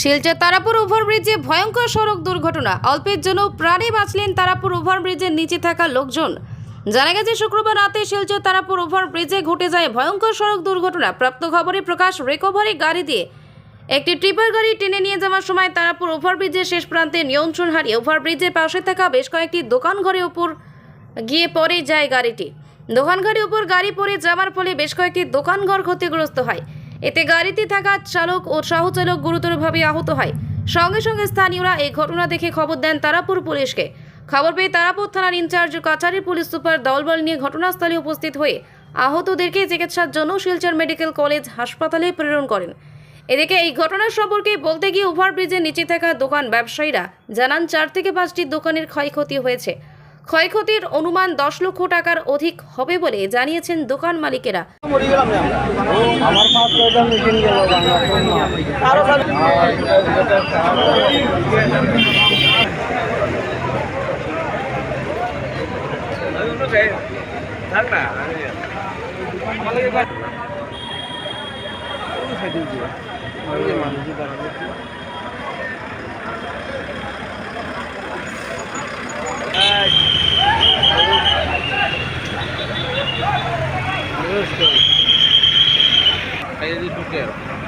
শিলচর তারাপুর ওভারব্রিজে ভয়ঙ্কর সড়ক দুর্ঘটনা। অল্পের জন্য প্রাণে বাঁচলেন তারাপুর ওভারব্রিজের নিচে থাকা লোকজন। জানা গেছে, শুক্রবার রাতে শিলচর তারাপুর ওভারব্রিজে ঘটে যায় ভয়ঙ্কর সড়ক দুর্ঘটনা। প্রাপ্ত খবরে প্রকাশ, রিকভারি গাড়ি দিয়ে একটি ট্রিপার গাড়ি টেনে নিয়ে যাওয়ার সময় তারাপুর ওভারব্রিজের শেষ প্রান্তে নিয়ন্ত্রণ হারিয়ে ওভারব্রিজের পাশে থাকা বেশ কয়েকটি দোকান ঘরের উপর গিয়ে পড়ে যায় গাড়িটি। দোকানঘরের উপর গাড়ি পড়ে যাওয়ার ফলে বেশ কয়েকটি দোকানঘর ক্ষতিগ্রস্ত হয়। এতে গাড়িতে থাকা চালক ও সহচালক গুরুতরভাবে আহত হয়। সঙ্গে সঙ্গে স্থানীয়রা এই ঘটনা দেখে খবর দেন তারাপুর পুলিশকে। খবর পেয়ে তারাপুর থানার ইনচার্জ কাছারি পুলিশ সুপার দলবল নিয়ে ঘটনাস্থলে উপস্থিত হয়ে আহতদেরকে চিকিৎসার জন্য শিলচর মেডিকেল কলেজ হাসপাতালে প্রেরণ করেন। এদিকে এই ঘটনা সম্পর্কে বলতে গিয়ে ওভারব্রিজের নিচে থাকা দোকান ব্যবসায়ীরা জানান, চার থেকে পাঁচটি দোকানের ক্ষয়ক্ষতি হয়েছে। ক্ষয়ক্ষতির অনুমান দশ লক্ষ টাকার অধিক হবে বলে জানিয়েছেন দোকান মালিকেরা। আমার পাঁচ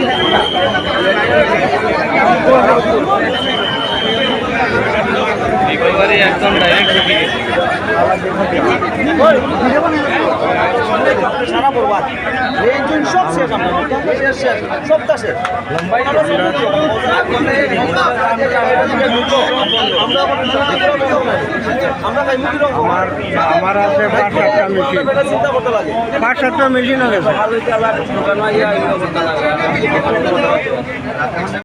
Thank you. মিটিং গেল আরও সারা বরবাদ জন্য সব মেশিন আছে।